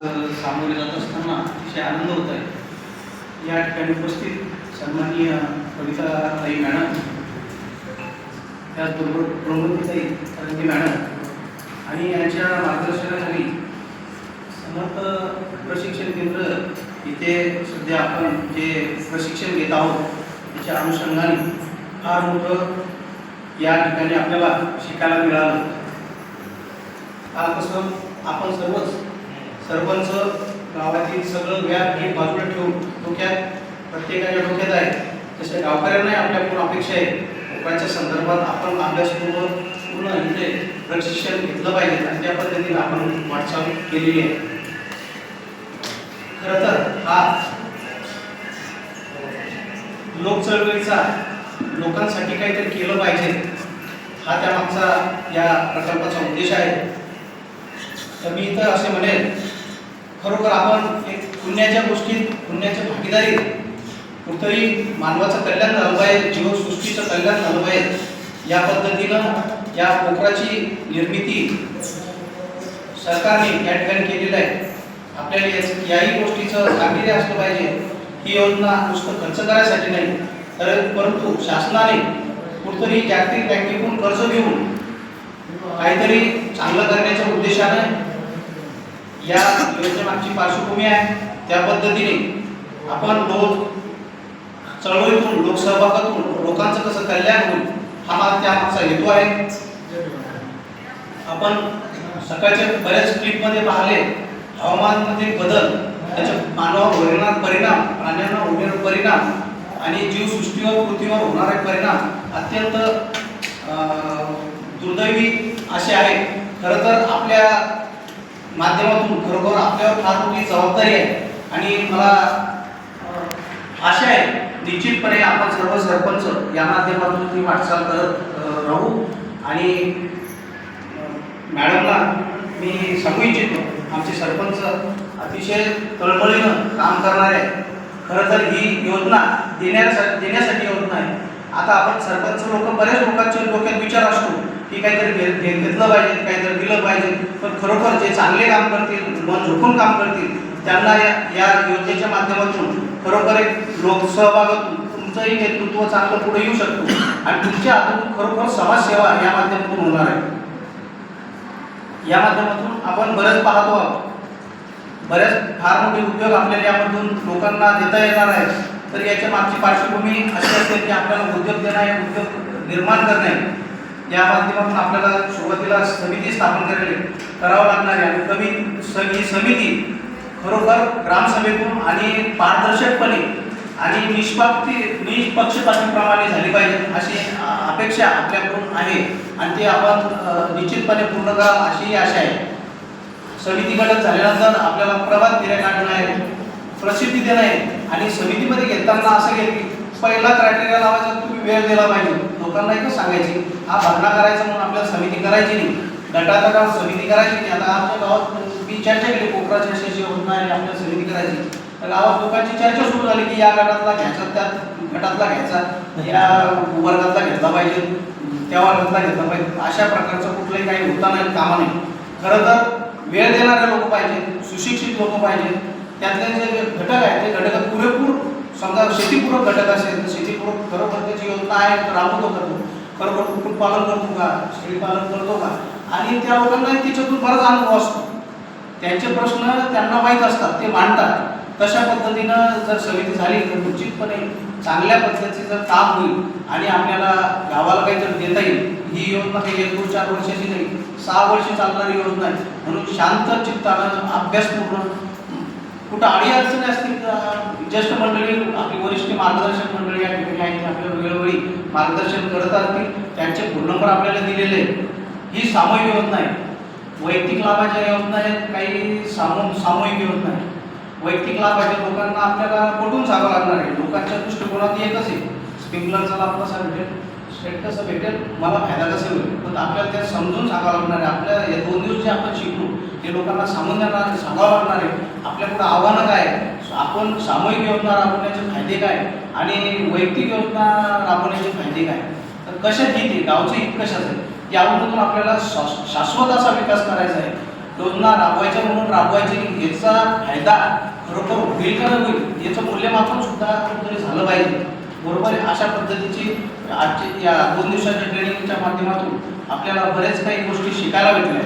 सामोरे जात असताना अतिशय आनंद होत आहे या ठिकाणी उपस्थित सन्माननीय कविता ताई मॅडम त्याचबरोबर प्रमोदताई करंजी मॅडम आणि यांच्या मार्गदर्शनाखाली समर्थ प्रशिक्षण केंद्र इथे सध्या आपण जे प्रशिक्षण घेत आहोत त्याच्या अनुषंगाने फार मोठं या ठिकाणी आपल्याला शिकायला मिळालं. हा कसं आपण सर्वच सरपंच गावातील सगळं व्याप हे बाजूला ठेवून डोक्यात प्रत्येकाच्या डोक्यात आहे. तसे गावकऱ्यांनाही आपल्याकडून अपेक्षा आहे. लोकांच्या संदर्भात आपण अभ्यासपूर्वक पूर्ण म्हणजे प्रशिक्षण घेतलं पाहिजे. आणि त्या पद्धतीने आपण वाटचाल केलेली आहे. खरं तर हा लोकचळवळीचा लोकांसाठी काहीतरी केलं पाहिजे. हा त्यामागचा या प्रकल्पाचा उद्देश आहे. तर मी इथं असे म्हणेल खरोखर आपण एक पुण्याच्या गोष्टीत पुण्याच्या भागीदारीत कुठतरी मानवाचं कल्याण झालं पाहिजे जीवसृष्टीचं कल्याण झालं पाहिजे या पद्धतीनं या पोखराची निर्मिती सरकारने या ठिकाणी केलेलं आहे. आपल्याला याही गोष्टीचं गांभीर्य असलं पाहिजे. ही योजना नुसतं खर्च करायसाठी नाही तर परंतु शासनाने कुठतरी जागतिक बँकेकडून कर्ज घेऊन काहीतरी चांगलं करण्याच्या उद्देशाने या योजनेमागची पार्श्वभूमी आहे. त्या पद्धतीने आपण लोक चळवळीतून लोकसहभागातून लोकांचं कसं कल्याण होईल हा माझा त्यामागचा हेतू आहे. आपण सकाळच्या बऱ्याच क्लिपमध्ये पाहिले हवामानमध्ये बदल त्याच्या मानवावर होणार परिणाम प्राण्यांना होणार परिणाम आणि जीवसृष्टीवर पृथ्वीवर होणारे परिणाम अत्यंत दुर्दैवी असे आहे खरं तर आपल्या माध्यमातून खरोखर आपल्यावर फार मोठी जबाबदारी आहे. आणि मला आशा आहे निश्चितपणे आपण सर्व सरपंच या माध्यमातून ती वाटचाल करत राहू. आणि मॅडमला मी सांगू इच्छितो आमचे सरपंच अतिशय तळमळीनं काम करणारे आहे खरं तर ही योजना देण्यासाठी देण्यासाठी योजना आहे. आता आपण सरपंच लोक बऱ्याच लोकांच्या डोक्यात विचार असतो की काहीतरी घे- घे- घेतलं पाहिजे काहीतरी दिलं पाहिजे. पण खरोखर जे चांगले काम करतील मन झोपून काम करतील त्यांना या या योजनेच्या माध्यमातून खरोखर एक लोकसहभागातून तुमचंही नेतृत्व चांगलं पुढे येऊ शकतो. आणि तुमच्या हातून खरोखर समाजसेवा या माध्यमातून होणार आहे. या माध्यमातून आपण बरेच पाहतो आहोत. बऱ्याच फार मोठे उद्योग आपल्याला यामधून लोकांना देता येणार आहेत. तर याच्या मागची पार्श्वभूमी अशी असेल की आपल्याला उद्योग देणं आहे उद्योग निर्माण करणे या माध्यमातून आपल्याला सुरुवातीला समिती स्थापन करायला करावं लागणार आहे. कमी ही समिती खरोखर ग्रामसभेतून आणि पारदर्शकपणे आणि निष्पाक्ती निष्पक्षपातीप्रमाणे झाली पाहिजे अशी अपेक्षा आपल्याकडून आहे. आणि ते आपण निश्चितपणे पूर्ण करा अशी आशा आहे. समिती गटक झाल्यानंतर आपल्याला प्रभात फेऱ्या काढणं आहे प्रसिद्धी देणं आहे. आणि समितीमध्ये घेताना असं गेलं की पहिला क्रायटेरिया लावायचा तुम्ही वेळ दिला पाहिजे. लोकांना एकच सांगायची हा भरणा करायचा म्हणून आपल्याला समिती करायची नाही. गटातटावर समिती करायची नाही. आता आमच्या गावात मी चर्चा केली कोकराची अशी अशी योजना आहे आपल्याला समिती करायची तर गावात लोकांची चर्चा सुरू झाली की या गटातला घ्यायचा त्या गटातला घ्यायचा या वर्गातला घेतला पाहिजे त्या वर्गातला घेतला पाहिजे. अशा प्रकारचं कुठलंही काही होता नाही कामा नाही खरं तर वेळ देणारे लोक पाहिजे सुशिक्षित लोक पाहिजे. त्यातले जे घटक आहेत ते घटक पुरेपूर समजा शेतीपूरक घटक असेल तर शेतीपूरक खरोखर त्याची योजना आहे तर राबवतो करतो. खरोखर कुक्कुटपालन करतो का? शेळीपालन करतो का? आणि त्या लोकांना त्याच्यातून बराच अनुभव असतो. त्यांचे प्रश्न त्यांना माहीत असतात ते मांडतात. तशा पद्धतीनं जर समिती झाली तर निश्चितपणे चांगल्या पद्धतीचं जर काम होईल आणि आपल्याला गावाला काहीतरी देता येईल ही योजना काही एक दोन चार वर्षाची नाही सहा वर्ष चालणारी योजना आहे. म्हणून शांत चित्तानं अभ्यासपूर्ण कुठं अडी अडचणी असतील ज्येष्ठ मंडळी मार्गदर्शक मंडळी या ठिकाणी आहेत. आपल्याला वेळोवेळी मार्गदर्शन करत असतील. त्यांचे फोन नंबर आपल्याला दिलेले आहेत. ही सामूहिक योजना आहे. वैयक्तिक लाभाच्या योजना आहेत. काही सामू सामूहिक योजना आहे वैयक्तिक लाभाच्या लोकांना आपल्याला पटून सांगावं लागणार आहे? लोकांच्या दृष्टिकोनात येत आहे स्प्रिंकलरचा लाभ कसा भेटेल? स्टेट कसं भेटेल? मला फायदा कसा होईल? पण आपल्याला ते समजून सांगावं लागणार आहे. आपल्या या दोन दिवस जे आपण शिकलो ते लोकांना सांगून देणार सांगावं लागणार आहे. आपल्याकडं आव्हानं काय आहे? आपण सामूहिक योजना राबवण्याचे फायदे काय आणि वैयक्तिक योजना राबवण्याचे फायदे काय? तर कशात हित गावचं हित कशाचं? आहे यावरून आपल्याला शाश्वत असा विकास करायचा आहे. योजना राबवायच्या म्हणून राबवायची याचा फायदा खरोखर होईल का न होईल याचं मूल्यमापन सुद्धा कुठेतरी झालं पाहिजे. बरोबर आहे? अशा पद्धतीची आजची या दोन दिवसाच्या ट्रेनिंगच्या माध्यमातून आपल्याला बरेच काही गोष्टी शिकायला भेटल्या.